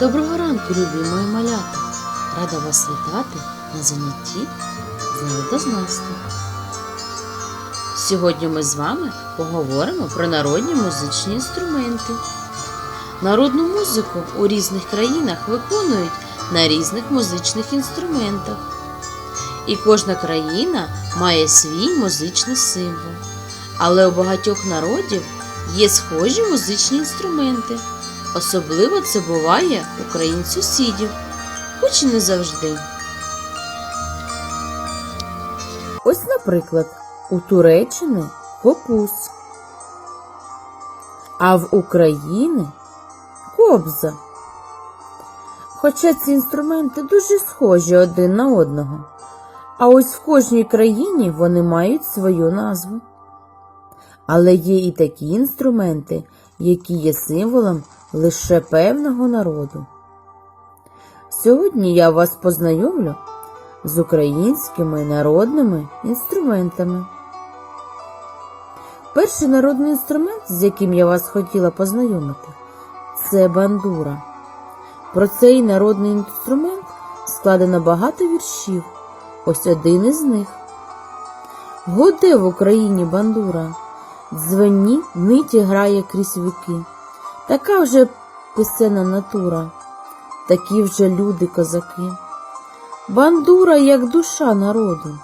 Доброго ранку, любі мої малята! Рада вас вітати на занятті з народознавства. Сьогодні ми з вами поговоримо про народні музичні інструменти. Народну музику у різних країнах виконують на різних музичних інструментах. І кожна країна має свій музичний символ. Але у багатьох народів є схожі музичні інструменти. Особливо це буває у країн сусідів, хоч і не завжди. Ось, наприклад, у Туреччини копус, а в Україні кобза. Хоча ці інструменти дуже схожі один на одного, а ось в кожній країні вони мають свою назву. Але є і такі інструменти, які є символом лише певного народу. Сьогодні я вас познайомлю з українськими народними інструментами. Перший народний інструмент, з яким я вас хотіла познайомити, це бандура. Про цей народний інструмент складено багато віршів. Ось один із них. Годе в Україні бандура, дзвені ниті грає крізь віки. Така вже писена натура, такі вже люди козаки. Бандура, як душа народу,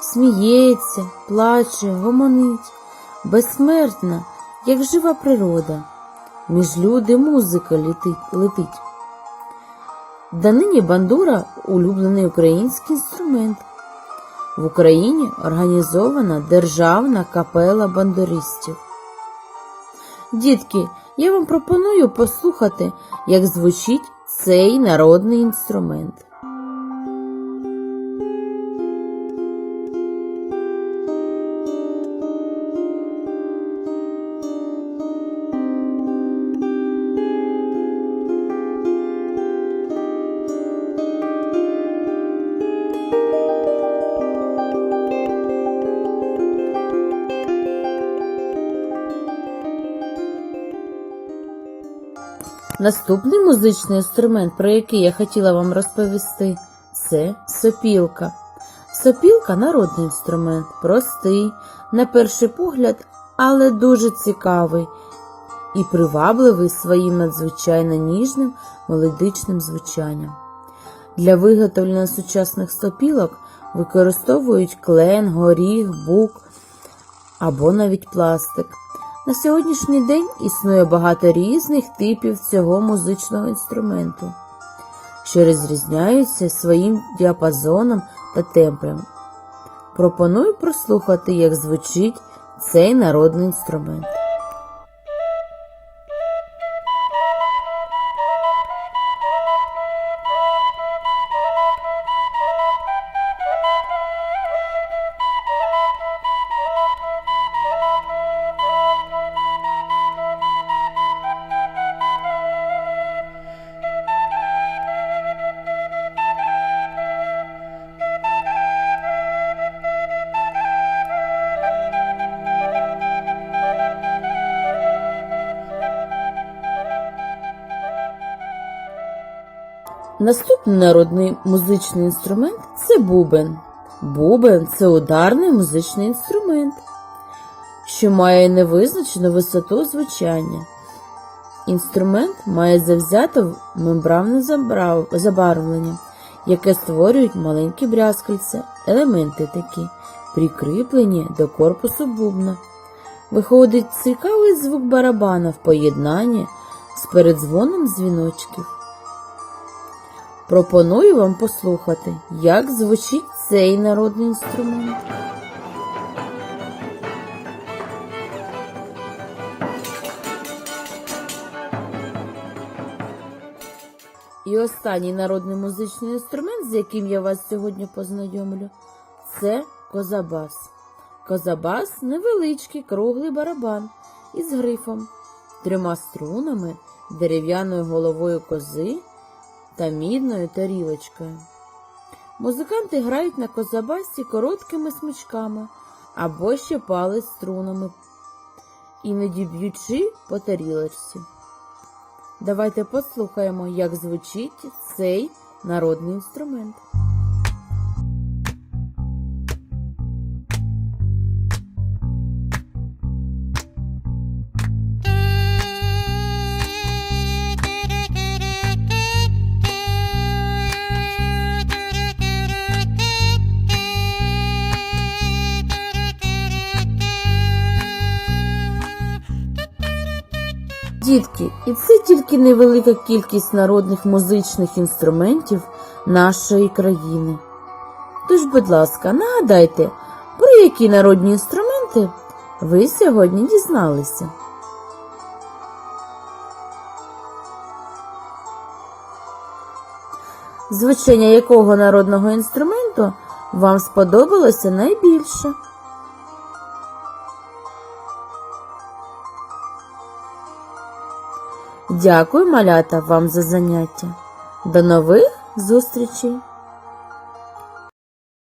сміється, плаче, гомонить, безсмертна, як жива природа, між люди музика летить. летить. Данині бандура улюблений український інструмент. В Україні організована державна капела бандуристів. Дітки, я вам пропоную послухати, як звучить цей народний інструмент. Наступний музичний інструмент, про який я хотіла вам розповісти, це сопілка. Сопілка народний інструмент, простий, на перший погляд, але дуже цікавий і привабливий своїм надзвичайно ніжним мелодичним звучанням. Для виготовлення сучасних сопілок використовують клен, горіх, бук або навіть пластик. На сьогоднішній день існує багато різних типів цього музичного інструменту, що розрізняються своїм діапазоном та темпом. Пропоную прослухати, як звучить цей народний інструмент. Наступний народний музичний інструмент це бубен. Бубен це ударний музичний інструмент, що має невизначену висоту звучання. Інструмент має завзяте мембранне забарвлення, яке створюють маленькі брязкальця, елементи такі, прикріплені до корпусу бубна. Виходить цікавий звук барабана в поєднанні з передзвоном дзвіночків. Пропоную вам послухати, як звучить цей народний інструмент. І останній народний музичний інструмент, з яким я вас сьогодні познайомлю, це козабас. Козабас невеличкий круглий барабан із грифом, трьома струнами, дерев'яною головою кози та мідною тарілочкою. Музиканти грають на козабасті короткими смичками або ще палець струнами, іноді б'ючи по тарілочці. Давайте послухаємо, як звучить цей народний інструмент. Дітки, і це тільки невелика кількість народних музичних інструментів нашої країни. Тож, будь ласка, нагадайте, про які народні інструменти ви сьогодні дізналися. Звучання якого народного інструменту вам сподобалося найбільше? Дякую, малята, вам за заняття. До нових зустрічей!